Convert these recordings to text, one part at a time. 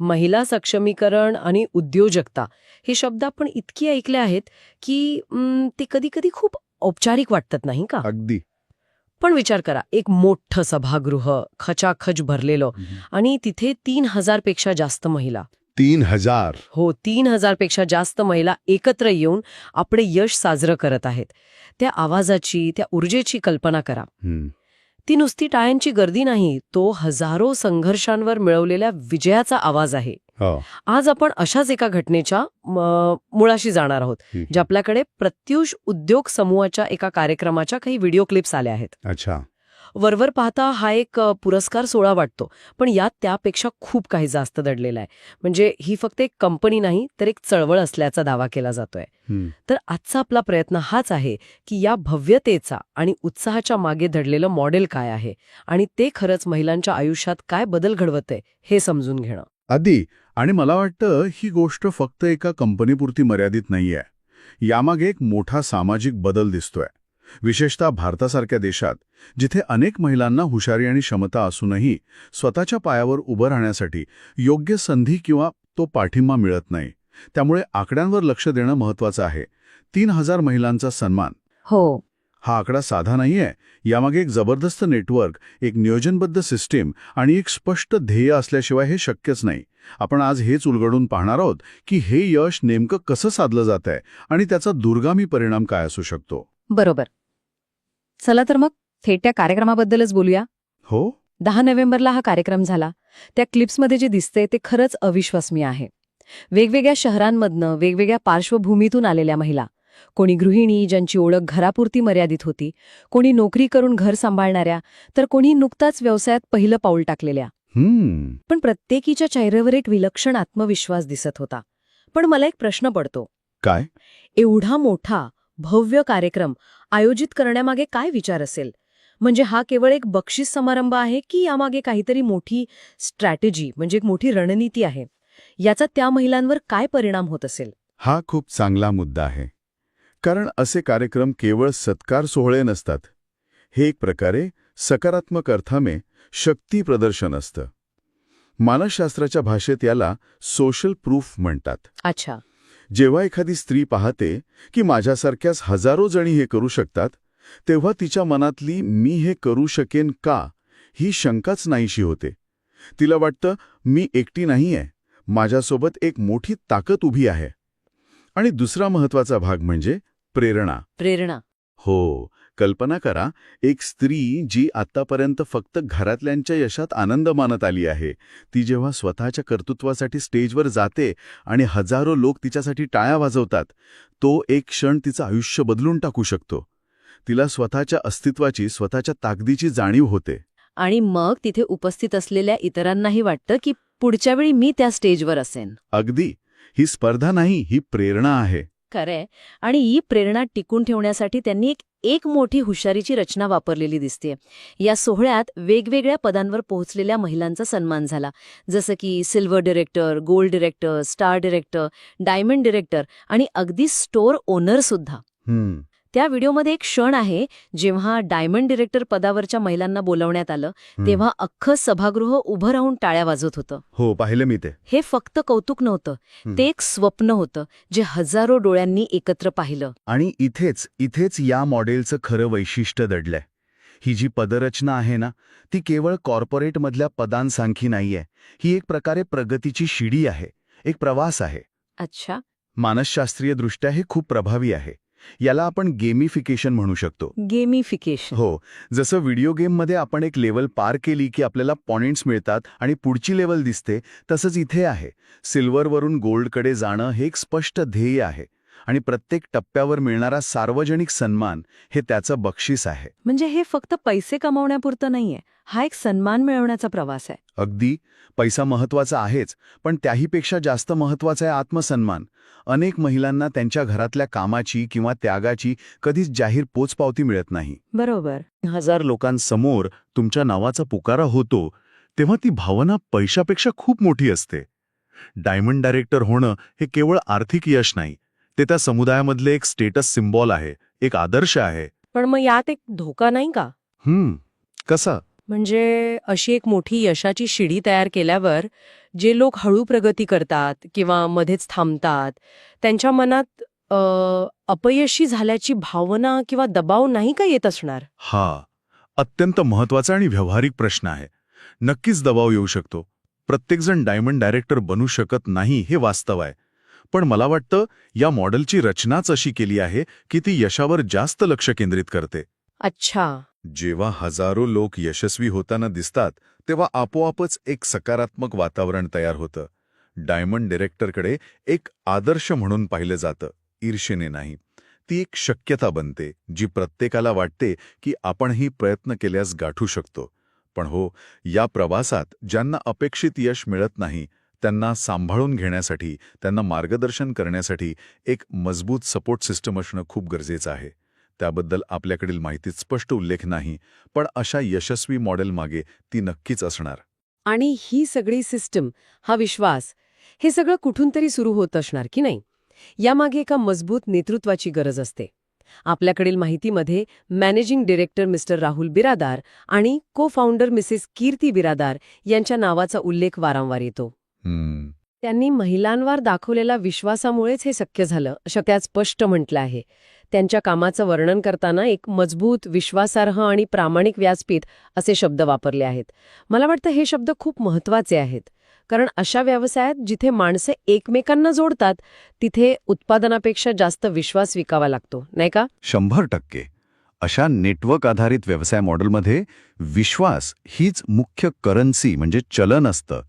महिला सक्षमीकरण आणि उद्योजकता हे शब्द आपण इतके ऐकले आहेत की ते कधी कधी खूप औपचारिक वाटतात नाही का? अगदी. पण विचार करा एक मोठं सभागृह खचाखच भरलेलं आणि तिथे तीन हजारपेक्षा जास्त महिला. तीन हजार? हो तीन हजारपेक्षा जास्त महिला एकत्र येऊन आपले यश साजरं करत आहेत. त्या आवाजाची त्या ऊर्जेची कल्पना करा. ती नुसती टाळ्यांची गर्दी नाही तो हजारो संघर्षांवर मिळवलेल्या विजयाचा आवाज आहे हो. आज आपण अशाच एका घटनेच्या मुळाशी जाणार आहोत. जे आपल्याकडे प्रत्युष उद्योग समूहाच्या एका कार्यक्रमाच्या काही व्हिडिओ क्लिप्स आल्या आहेत अच्छा वरवर पाहता हा एक पुरस्कार सोहळा वाटतो. पण यात त्यापेक्षा खूप काही जास्त दडलेला आहे. म्हणजे ही फक्त एक कंपनी नाही तर एक चळवळ असल्याचा दावा केला जातोय. तर आजचा आपला प्रयत्न हाच आहे की या भव्यतेचा आणि उत्साहाच्या मागे दडलेलं मॉडेल काय आहे आणि ते खरंच महिलांच्या आयुष्यात काय बदल घडवतंय हे समजून घेणं. आधी आणि मला वाटतं ही गोष्ट फक्त एका कंपनीपुरती मर्यादित नाहीये. यामागे एक मोठा सामाजिक बदल दिसतोय. विशेषतः भारतासारख्या देशात जिथे अनेक महिलांना हुशारी आणि क्षमता असूनही स्वतःच्या पायावर उभं राहण्यासाठी योग्य संधी किंवा तो पाठिंबा मिळत नाही. त्यामुळे आकड्यांवर लक्ष देणं महत्वाचं आहे. तीन हजार महिलांचा सन्मान. हो. हा आकडा साधा नाहीये. यामागे एक जबरदस्त नेटवर्क एक नियोजनबद्ध सिस्टीम आणि एक स्पष्ट ध्येय असल्याशिवाय हे शक्यच नाही. आपण आज हेच उलगडून पाहणार आहोत की हे यश नेमकं कसं साधलं जात आहे आणि त्याचा दुर्गामी परिणाम काय असू शकतो. बरोबर. चला तर मग थेट त्या कार्यक्रमाबद्दलच बोलूया. हो. दहा नोव्हेंबरला हा कार्यक्रम झाला. त्या क्लिप्समध्ये जे दिसतंय ते खरंच अविश्वसनीय आहे. वेगवेगळ्या शहरांमधनं वेगवेगळ्या पार्श्वभूमीतून आलेल्या महिला कोणी गृहिणी ज्यांची ओळख घरापुरती मर्यादित होती कोणी नोकरी करून घर सांभाळणाऱ्या तर कोणी नुकताच व्यवसायात पहिलं पाऊल टाकलेल्या. पण प्रत्येकीच्या चेहऱ्यावर एक विलक्षण आत्मविश्वास दिसत होता. पण मला एक प्रश्न पडतो. काय? एवढा मोठा भव्य कार्यक्रम आयोजित करण्यामागे काय विचार असेल? म्हणजे हा केवळ एक बक्षीस समारंभ आहे की यामागे काहीतरी मोठी स्ट्रॅटेजी म्हणजे एक मोठी रणनीती आहे? याचा त्या महिलांवर काय परिणाम होत असेल? हा खूप चांगला मुद्दा आहे. कारण असे कार्यक्रम केवळ सत्कार सोहळे नसतात. हे एक प्रकारे सकारात्मक अर्थाने शक्ती प्रदर्शन असतं. मानसशास्त्राच्या भाषेत याला सोशल प्रूफ म्हणतात. अच्छा. जेव्हा एखादी स्त्री पाहते की माझ्यासारख्याच हजारो जणी हे करू शकतात तेव्हा तिच्या मनातली मी हे करू शकेन का ही शंकाच नाहीशी होते. तिला वाटतं मी एकटी नाहीये. माझ्यासोबत एक मोठी ताकद उभी आहे. आणि दुसरा महत्त्वाचा भाग म्हणजे प्रेरणा. प्रेरणा. हो कल्पना करा एक स्त्री जी आतापर्यंत फक्त घरातल्यांच्या यशात आनंद मानत आली आहे. ती जेव्हा स्वतःच्या कर्तृत्वासाठी स्टेजवर जाते आणि हजारो लोक तिच्यासाठी टाळ्या वाजवतात तो एक क्षण तिचं आयुष्य बदलून टाकू शकतो. तिला स्वतःच्या अस्तित्वाची स्वतःच्या ताकदीची जाणीव होते. आणि मग तिथे उपस्थित असलेल्या इतरांनाही वाटतं की पुढच्या वेळी मी त्या स्टेजवर असेन. अगदी. ही स्पर्धा नाही ही प्रेरणा आहे. खरंय आणि ही प्रेरणा टिकून ठेवण्यासाठी त्यांनी एक एक मोठी हुशारीची रचना वापरलेली दिसते या सोहळ्यात वेगवेगळ्या पदांवर पोहोचलेल्या महिलांचा सन्मान झाला. जसं की silver director gold director star director diamond director आणि अगदी स्टोअर ओनर सुद्धा. हम्म. त्या व्हिडिओमध्ये एक क्षण आहे जेव्हा डायमंड डिरेक्टर पदावरच्या महिलांना बोलावण्यात आलं. तेव्हा अख्खं सभागृह उभं राहून टाळ्या वाजवत होतं. हो पाहिलं मी ते. हे फक्त कौतुक नव्हतं. ते एक स्वप्न होतं जे हजारो डोळ्यांनी एकत्र पाहिलं. आणि इथेच इथेच या मॉडेलचं खरं वैशिष्ट्य दडलंय. ही जी पदरचना आहे ना ती केवळ कॉर्पोरेटमधल्या पदांसांखी नाहीये ही एक प्रकारे प्रगतीची शिडी आहे एक प्रवास आहे. अच्छा. मानसशास्त्रीय दृष्ट्या हे खूप प्रभावी आहे. याला आपण गेमिफिकेशन म्हणू शकतो. गेमिफिकेशन हो जसं व्हिडिओ गेममध्ये आपण एक लेवल पार केली की आपल्याला पॉइंट्स मिळतात आणि पुढची लेवल दिसते तसंच इथे आहे. सिल्वरवरून गोल्डकडे जाणं हे एक स्पष्ट ध्येय आहे. आणि प्रत्येक टप्प्यावर मिळणारा सार्वजनिक सन्मान हे त्याचं बक्षीस आहे. म्हणजे हे फक्त पैसे कमावण्यापुरतं नाहीये हा एक सन्मान मिळवण्याचा प्रवास आहे. अगदी पैसा महत्त्वाचा आहेच पण त्याहीपेक्षा जास्त महत्त्वाचा आहे आत्मसन्मान. अनेक महिलांना त्यांच्या घरातल्या कामाची किंवा त्यागाची कधीच जाहीर पोचपावती मिळत नाही. बरोबर. हजार लोकांसमोर तुमच्या नावाचा पुकारा होतो तेव्हा ती भावना पैशापेक्षा खूप मोठी असते. डायमंड डायरेक्टर होणं हे केवळ आर्थिक यश नाही ते त्या समुदायामधले एक स्टेटस सिम्बॉल आहे एक आदर्श आहे. पण मग यात एक धोका नाही का? हम्म कसा? म्हणजे अशी एक मोठी यशाची शिडी तयार केल्यावर जे लोक हळू प्रगती करतात किंवा मध्येच थांबतात त्यांच्या मनात अ, अपयशी झाल्याची भावना किंवा दबाव नाही का येत असणार? हा अत्यंत महत्त्वाचा आणि व्यावहारिक प्रश्न आहे. नक्कीच दबाव येऊ शकतो. प्रत्येकजण डायमंड डायरेक्टर बनू शकत नाही हे वास्तव आहे. पण मला वाटतं या मॉडेलची रचनाच अशी केली आहे की ती यशावर जास्त लक्ष केंद्रित करते. अच्छा. जेव्हा हजारो लोक यशस्वी होताना दिसतात तेव्हा आपोआपच एक सकारात्मक वातावरण तयार होतं. डायमंड डिरेक्टरकडे एक आदर्श म्हणून पाहिलं जातं ईर्षेने नाही. ती एक शक्यता बनते जी प्रत्येकाला वाटते की आपणही प्रयत्न केल्यास गाठू शकतो. पण हो या प्रवासात ज्यांना अपेक्षित यश मिळत नाही त्यांना सांभाळून घेण्यासाठी त्यांना मार्गदर्शन करण्यासाठी एक मजबूत सपोर्ट सिस्टम असणं खूप गरजेचं आहे. त्याबद्दल आपल्याकडील माहितीत स्पष्ट उल्लेख नाही पण अशा यशस्वी मॉडेलमागे ती नक्कीच असणार. आणि ही सगळी सिस्टम हा विश्वास हे सगळं कुठून तरी सुरू होत असणार की नाही? यामागे एका मजबूत नेतृत्वाची गरज असते. आपल्याकडील माहितीमध्ये managing director mister Rahul Biradar आणि को फाउंडर मिसेस कीर्ती बिरादार यांच्या नावाचा उल्लेख वारंवार येतो. त्यांनी महिलांवर दाखवलेल्या विश्वासामुळेच हे शक्य झालं असं त्यात स्पष्ट म्हटलं आहे. त्यांच्या कामाचं वर्णन करताना एक मजबूत विश्वासार्ह आणि प्रामाणिक व्यासपीठ असे शब्द वापरले आहेत. मला वाटतं हे शब्द खूप महत्त्वाचे आहेत. कारण अशा व्यवसायात जिथे माणसे एकमेकांना जोडतात तिथे उत्पादनापेक्षा जास्त विश्वास विकावा लागतो नाही का? शंभर टक्के. अशा नेटवर्क आधारित व्यवसाय मॉडेलमध्ये विश्वास हीच मुख्य करन्सी म्हणजे चलन असतं.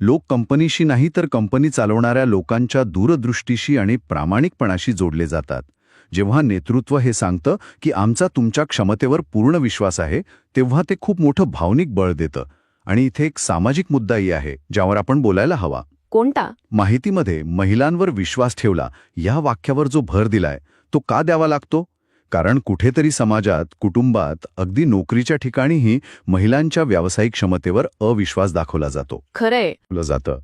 लोक कंपनीशी नाही तर कंपनी चालवणाऱ्या लोकांच्या दूरदृष्टीशी आणि प्रामाणिकपणाशी जोडले जातात. जेव्हा नेतृत्व हे सांगतं की आमचा तुमच्या क्षमतेवर पूर्ण विश्वास आहे तेव्हा ते खूप मोठं भावनिक बळ देतं. आणि इथे एक सामाजिक मुद्दाही आहे ज्यावर आपण बोलायला हवा. कोणता? माहितीमध्ये महिलांवर विश्वास ठेवला या वाक्यावर जो भर दिलाय तो का द्यावा लागतो? कारण कुठेतरी समाजात कुटुंबात अगदी नोकरीच्या ठिकाणीही महिलांच्या व्यावसायिक क्षमतेवर अविश्वास दाखवला जातो. खरंय. जातं.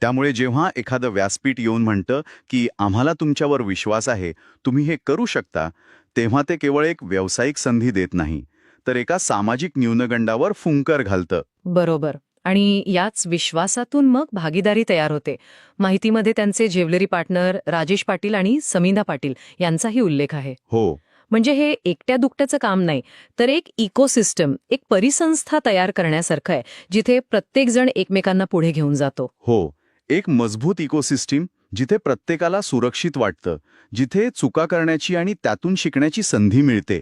त्यामुळे जेव्हा एखादं व्यासपीठ येऊन म्हणतं की आम्हाला तुमच्यावर विश्वास आहे तुम्ही हे करू शकता तेव्हा ते केवळ एक व्यावसायिक संधी देत नाही तर एका सामाजिक न्यूनगंडावर फुंकर घालतं. बरोबर. आणि याच विश्वासातून मग भागीदारी तयार होते. माहितीमध्ये त्यांचे ज्वेलरी पार्टनर राजेश पाटील आणि समीना पाटील यांचाही उल्लेख आहे. हो. म्हणजे हे एकट्या दुकट्याचं काम नाही तर एक इकोसिस्टम एक परिसंस्था तयार करण्यासारखं आहे जिथे प्रत्येकजण एकमेकांना पुढे घेऊन जातो. हो एक मजबूत इकोसिस्टीम जिथे प्रत्येकाला सुरक्षित वाटतं जिथे चुका करण्याची आणि त्यातून शिकण्याची संधी मिळते.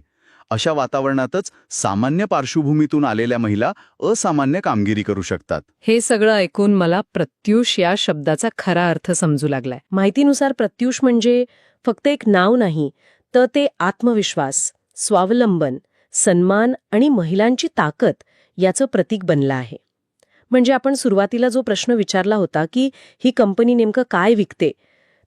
अशा वातावरणातच सामान्य पार्श्वभूमीतून आलेल्या महिला असामान्य कामगिरी करू शकतात. हे सगळं ऐकून मला प्रत्युष या शब्दाचा खरा अर्थ समजू लागलाय. माहितीनुसार प्रत्युष म्हणजे फक्त एक नाव नाही तर ते आत्मविश्वास स्वावलंबन सन्मान आणि महिलांची ताकद याचं प्रतीक बनलं आहे. म्हणजे आपण सुरुवातीला जो प्रश्न विचारला होता की ही कंपनी नेमकं काय विकते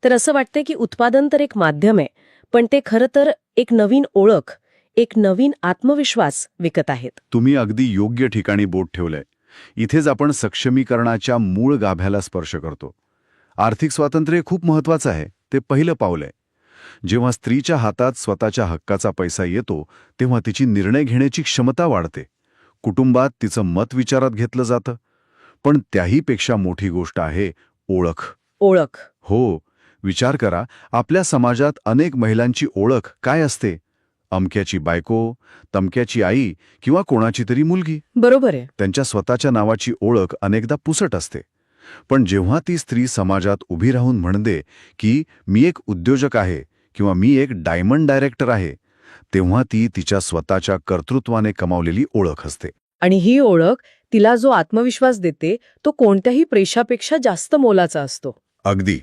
तर असं वाटतंय की उत्पादन तर एक माध्यम आहे पण ते खरं तर एक नवीन ओळख एक नवीन आत्मविश्वास विकत आहेत. तुम्ही अगदी योग्य ठिकाणी बोट ठेवलंय. इथेच आपण सक्षमीकरणाच्या मूळ गाभ्याला स्पर्श करतो. आर्थिक स्वातंत्र्य खूप महत्वाचं आहे ते पहिलं पाऊल आहे. जेव्हा स्त्रीच्या हातात स्वतःच्या हक्काचा पैसा येतो तेव्हा तिची निर्णय घेण्याची क्षमता वाढते. कुटुंबात तिचं मत विचारात घेतलं जातं. पण त्याहीपेक्षा मोठी गोष्ट आहे ओळख. ओळख. हो विचार करा आपल्या समाजात अनेक महिलांची ओळख काय असते? अमक्याची बायको तमक्याची आई किंवा कोणाची तरी मुलगी. बरोबर आहे. त्यांच्या स्वतःच्या नावाची ओळख अनेकदा पुसट असते. पण जेव्हा ती स्त्री समाजात उभी राहून म्हणते की मी एक उद्योजक आहे किंवा मी एक डायमंड डायरेक्टर आहे तेव्हा ती तिच्या स्वतःच्या कर्तृत्वाने कमावलेली ओळख असते. आणि ही ओळख तिला जो आत्मविश्वास देते तो कोणत्याही प्रेशापेक्षा जास्त मोलाचा असतो. अगदी.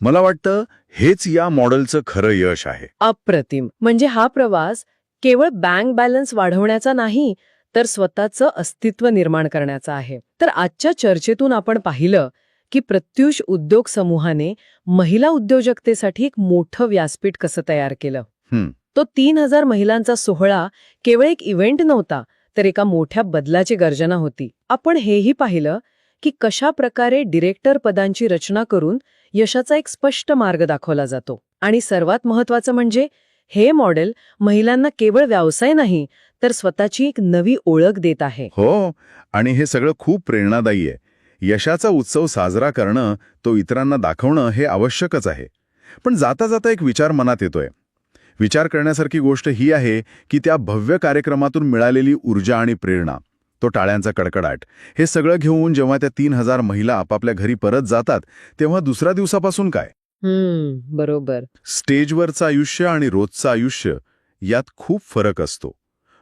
मला वाटतं हेच या मॉडेलचं खरं यश आहे. अप्रतिम. म्हणजे हा प्रवास केवळ बँक बॅलन्स वाढवण्याचा नाही तर स्वतःचं अस्तित्व निर्माण करण्याचा आहे. तर आजच्या चर्चेतून आपण पाहिलं की प्रत्युष उद्योग समूहाने महिला उद्योजकतेसाठी एक मोठं व्यासपीठ कसं तयार केलं. तो तीन हजार महिलांचा सोहळा केवळ एक इव्हेंट नव्हता तर एका मोठ्या बदलाची गर्जना होती. आपण हेही पाहिलं की कशा प्रकारे डिरेक्टर पदांची रचना करून यशाचा एक स्पष्ट मार्ग दाखवला जातो. आणि सर्वात महत्वाचं म्हणजे हे मॉडेल महिलांना केवळ व्यवसाय नाही तर स्वतःची एक नवी ओळख देत आहे. हो आणि हे सगळं खूप प्रेरणादायी आहे. यशाचा उत्सव साजरा करणं तो इतरांना दाखवणं हे आवश्यकच आहे. पण जाता जाता एक विचार मनात येतोय. विचार करण्यासारखी गोष्ट ही आहे की त्या भव्य कार्यक्रमातून मिळालेली ऊर्जा आणि प्रेरणा तो टाळ्यांचा कडकडाट हे सगळं घेऊन जेव्हा त्या तीन हजार महिला आपापल्या घरी परत जातात तेव्हा दुसऱ्या दिवसापासून काय? बरोबर. स्टेजवरचं आयुष्य आणि रोजचं आयुष्य यात खूप फरक असतो.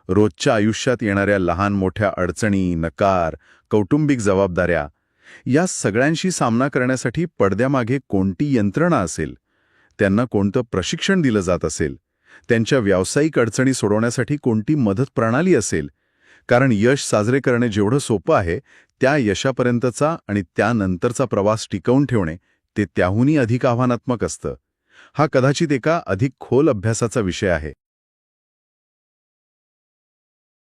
रोजच्या आयुष्यात येणाऱ्या लहान मोठ्या अडचणी नकार कौटुंबिक जबाबदाऱ्या या सगळ्यांशी सामना करण्यासाठी पडद्यामागे कोणती यंत्रणा असेल? त्यांना कोणतं प्रशिक्षण दिलं जात असेल? त्यांच्या व्यावसायिक अडचणी सोडवण्यासाठी कोणती मदत प्रणाली असेल? कारण यश साजरे करणे जेवढं सोपं आहे त्या यशापर्यंतचा आणि त्यानंतरचा प्रवास टिकवून ठेवणे ते त्याहूनही अधिक आव्हानात्मक असतं. हा कदाचित एका अधिक खोल अभ्यासाचा विषय आहे.